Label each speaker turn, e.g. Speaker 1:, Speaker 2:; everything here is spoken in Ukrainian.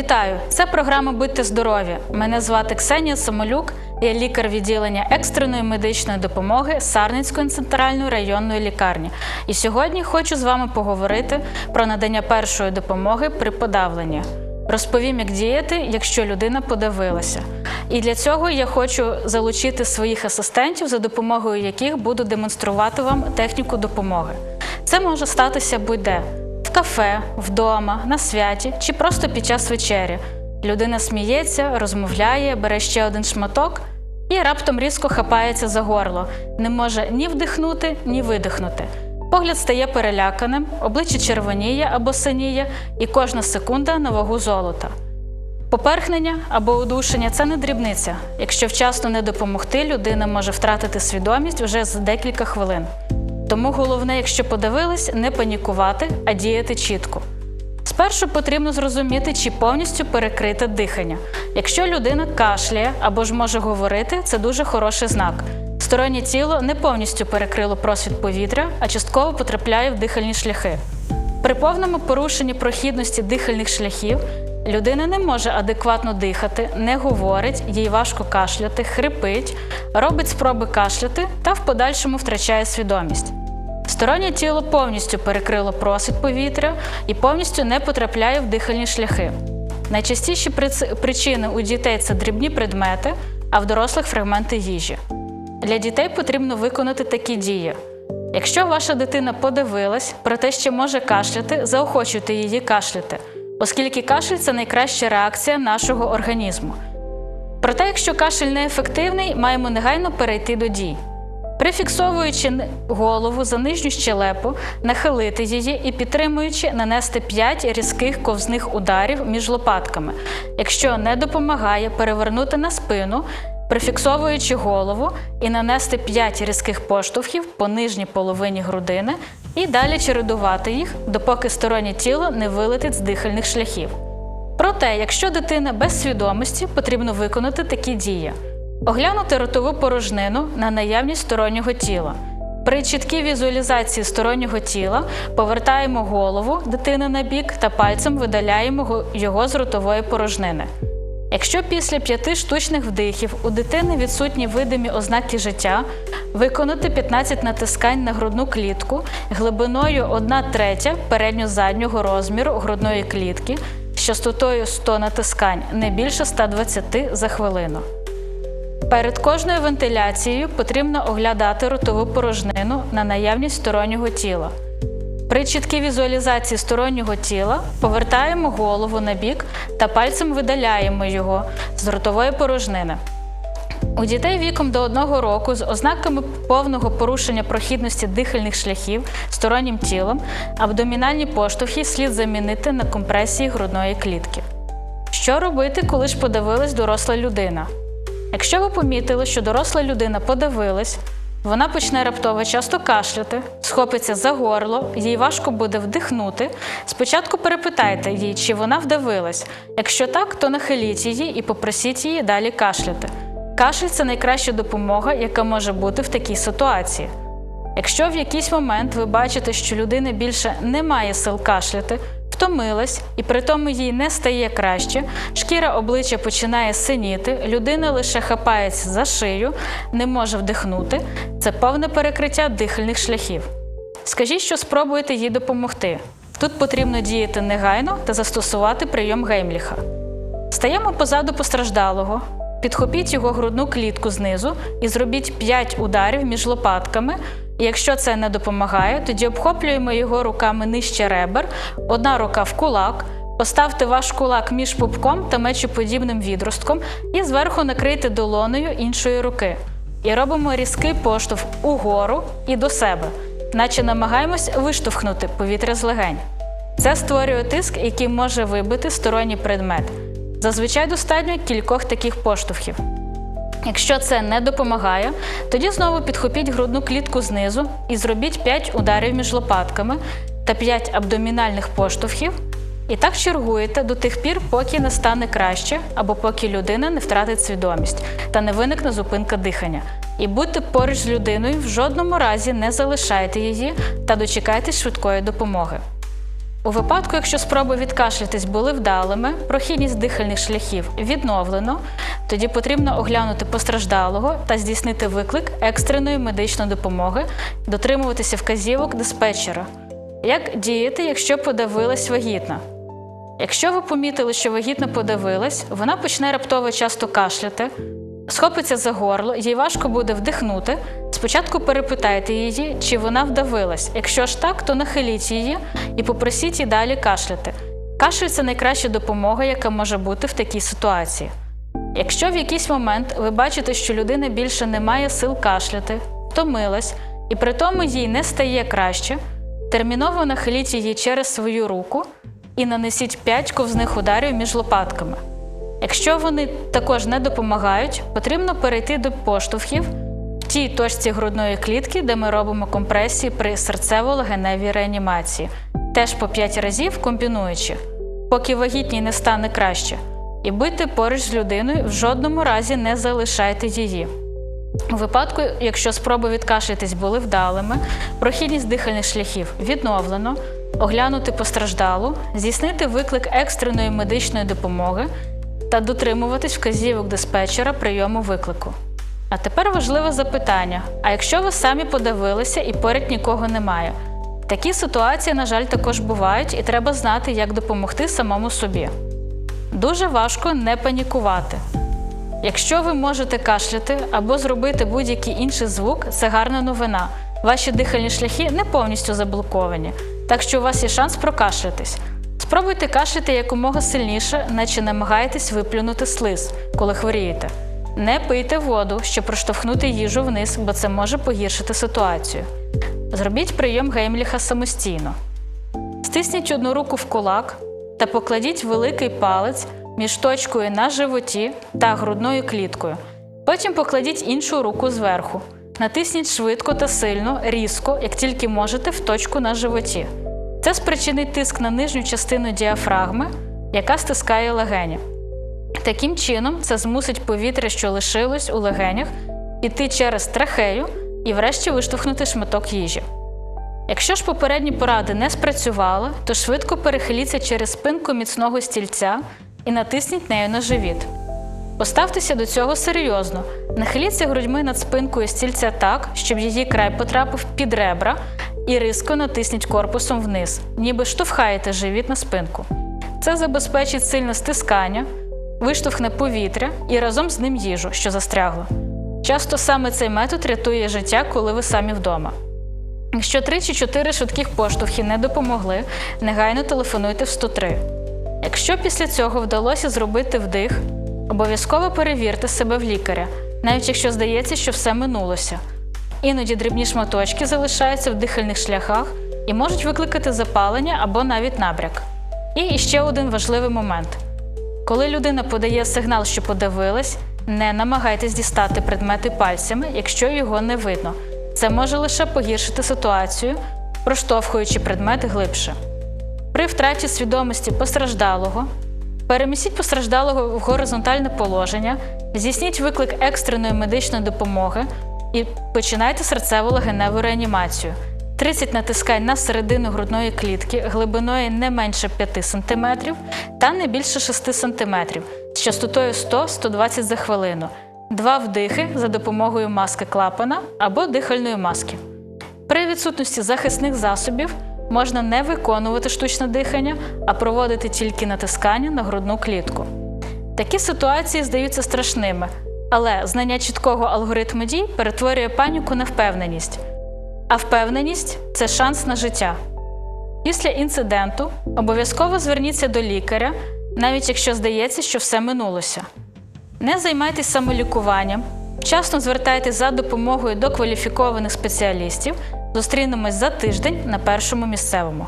Speaker 1: Вітаю! Це програма Будьте здорові. Мене звати Ксенія Самолюк. Я лікар відділення екстреної медичної допомоги Сарницької центральної районної лікарні. І сьогодні хочу з вами поговорити про надання першої допомоги при подавленні. Розповім, як діяти, якщо людина подавилася. І для цього я хочу залучити своїх асистентів, за допомогою яких буду демонструвати вам техніку допомоги. Це може статися будь-де кафе, вдома, на святі чи просто під час вечері. Людина сміється, розмовляє, бере ще один шматок і раптом різко хапається за горло, не може ні вдихнути, ні видихнути. Погляд стає переляканим, обличчя червоніє або синіє, і кожна секунда на вагу золота. Поперхнення або удушення це не дрібниця. Якщо вчасно не допомогти, людина може втратити свідомість вже за декілька хвилин. Тому головне, якщо подивились, не панікувати, а діяти чітко. Спершу потрібно зрозуміти, чи повністю перекрите дихання. Якщо людина кашляє або ж може говорити, це дуже хороший знак. Стороннє тіло не повністю перекрило просвіт повітря, а частково потрапляє в дихальні шляхи. При повному порушенні прохідності дихальних шляхів людина не може адекватно дихати, не говорить, їй важко кашляти, хрипить, робить спроби кашляти та в подальшому втрачає свідомість. Стороннє тіло повністю перекрило просвіт повітря і повністю не потрапляє в дихальні шляхи. Найчастіші причини у дітей це дрібні предмети, а в дорослих фрагменти їжі. Для дітей потрібно виконати такі дії. Якщо ваша дитина подивилась, проте ще може кашляти, заохочуйте її кашляти, оскільки кашель це найкраща реакція нашого організму. Проте, якщо кашель неефективний, маємо негайно перейти до дій. Прифіксовуючи голову за нижню щелепу, нахилити її і підтримуючи, нанести 5 різких ковзних ударів між лопатками. Якщо не допомагає, перевернути на спину, прифіксовуючи голову і нанести 5 різких поштовхів по нижній половині грудини і далі чередувати їх, допоки стороннє тіло не вилетить з дихальних шляхів. Проте, якщо дитина без свідомості, потрібно виконати такі дії: оглянути ротову порожнину на наявність стороннього тіла. При чіткій візуалізації стороннього тіла повертаємо голову дитини на бік та пальцем видаляємо його з ротової порожнини. Якщо після п'яти штучних вдихів у дитини відсутні видимі ознаки життя, виконати 15 натискань на грудну клітку глибиною 1 третя передньо-заднього розміру грудної клітки з частотою 100 натискань не більше 120 за хвилину. Перед кожною вентиляцією потрібно оглядати ротову порожнину на наявність стороннього тіла. При чіткій візуалізації стороннього тіла повертаємо голову на бік та пальцем видаляємо його з ротової порожнини. У дітей віком до одного року з ознаками повного порушення прохідності дихальних шляхів стороннім тілом абдомінальні поштовхи слід замінити на компресії грудної клітки. Що робити, коли ж подивилась доросла людина? Якщо ви помітили, що доросла людина подивилась, вона почне раптово часто кашляти, схопиться за горло, їй важко буде вдихнути. Спочатку перепитайте їй, чи вона вдавилась. Якщо так, то нахиліть її і попросіть її далі кашляти. Кашель це найкраща допомога, яка може бути в такій ситуації. Якщо в якийсь момент ви бачите, що людина більше не має сил кашляти, втомилась і при тому їй не стає краще, шкіра обличчя починає синіти, людина лише хапається за шию, не може вдихнути, це повне перекриття дихальних шляхів. Скажіть, що спробуєте їй допомогти. Тут потрібно діяти негайно та застосувати прийом Геймліха. Стаємо позаду постраждалого, підхопіть його грудну клітку знизу і зробіть 5 ударів між лопатками. Якщо це не допомагає, тоді обхоплюємо його руками нижче ребер, одна рука в кулак. Поставте ваш кулак між пупком та мечоподібним відростком і зверху накрийте долоною іншої руки. І робимо різкий поштовх угору і до себе, наче намагаємось виштовхнути повітря з легень. Це створює тиск, який може вибити сторонній предмет. Зазвичай достатньо кількох таких поштовхів. Якщо це не допомагає, тоді знову підхопіть грудну клітку знизу і зробіть 5 ударів між лопатками та 5 абдомінальних поштовхів. І так чергуєте до тих пір, поки не стане краще, або поки людина не втратить свідомість та не виникне зупинка дихання. І будьте поруч з людиною, в жодному разі не залишайте її та дочекайтесь швидкої допомоги. У випадку, якщо спроби відкашлятись були вдалими, прохідність дихальних шляхів відновлено, тоді потрібно оглянути постраждалого та здійснити виклик екстреної медичної допомоги, дотримуватися вказівок диспетчера. Як діяти, якщо подавилась вагітна? Якщо ви помітили, що вагітна подавилась, вона почне раптово часто кашляти, схопиться за горло, їй важко буде вдихнути. Спочатку перепитайте її, чи вона вдавилась. Якщо ж так, то нахиліть її і попросіть її далі кашляти. Кашель це найкраща допомога, яка може бути в такій ситуації. Якщо в якийсь момент ви бачите, що людина більше не має сил кашляти, втомилась, і при тому їй не стає краще, терміново нахиліть її через свою руку і нанесіть 5 ковзних ударів між лопатками. Якщо вони також не допомагають, потрібно перейти до поштовхів тій точці грудної клітки, де ми робимо компресії при серцево-легеневій реанімації, теж по 5 разів комбінуючи, поки вагітній не стане краще. І будьте поруч з людиною, в жодному разі не залишайте її. У випадку, якщо спроби відкашлятись були вдалими, прохідність дихальних шляхів відновлено, оглянути постраждалу, здійснити виклик екстреної медичної допомоги та дотримуватись вказівок диспетчера прийому виклику. А тепер важливе запитання: а якщо ви самі подавилися і поряд нікого немає? Такі ситуації, на жаль, також бувають, і треба знати, як допомогти самому собі. Дуже важко не панікувати. Якщо ви можете кашляти або зробити будь-який інший звук, це гарна новина. Ваші дихальні шляхи не повністю заблоковані, так що у вас є шанс прокашлятись. Спробуйте кашляти якомога сильніше, наче намагаєтесь виплюнути слиз, коли хворієте. Не пийте воду, щоб проштовхнути їжу вниз, бо це може погіршити ситуацію. Зробіть прийом Геймліха самостійно. Стисніть одну руку в кулак та покладіть великий палець між точкою на животі та грудною кліткою. Потім покладіть іншу руку зверху. Натисніть швидко та сильно, різко, як тільки можете, в точку на животі. Це спричинить тиск на нижню частину діафрагми, яка стискає легені. Таким чином, це змусить повітря, що лишилось у легенях, піти через трахею і врешті виштовхнути шматок їжі. Якщо ж попередні поради не спрацювали, то швидко перехиліться через спинку міцного стільця і натисніть нею на живіт. Поставтеся до цього серйозно. Нахиліться грудьми над спинкою стільця так, щоб її край потрапив під ребра, і різко натисніть корпусом вниз, ніби штовхаєте живіт на спинку. Це забезпечить сильне стискання, виштовхне повітря і разом з ним їжу, що застрягла. Часто саме цей метод рятує життя, коли ви самі вдома. Якщо 3 чи 4 швидких поштовхи не допомогли, негайно телефонуйте в 103. Якщо після цього вдалося зробити вдих, обов'язково перевірте себе в лікаря, навіть якщо здається, що все минулося. Іноді дрібні шматочки залишаються в дихальних шляхах і можуть викликати запалення або навіть набряк. І ще один важливий момент: коли людина подає сигнал, що подавилась, не намагайтесь дістати предмети пальцями, якщо його не видно. Це може лише погіршити ситуацію, проштовхуючи предмети глибше. При втраті свідомості постраждалого перемістіть постраждалого в горизонтальне положення, здійсніть виклик екстреної медичної допомоги і починайте серцево-легеневу реанімацію. 30 натискань на середину грудної клітки глибиною не менше 5 см та не більше 6 см з частотою 100-120 за хвилину. Два вдихи за допомогою маски клапана або дихальної маски. При відсутності захисних засобів можна не виконувати штучне дихання, а проводити тільки натискання на грудну клітку. Такі ситуації здаються страшними, але знання чіткого алгоритму дій перетворює паніку на впевненість. А впевненість це шанс на життя. Після інциденту обов'язково зверніться до лікаря, навіть якщо здається, що все минулося. Не займайтесь самолікуванням, вчасно звертайтеся за допомогою до кваліфікованих спеціалістів. Зустрінемось за тиждень на першому місцевому.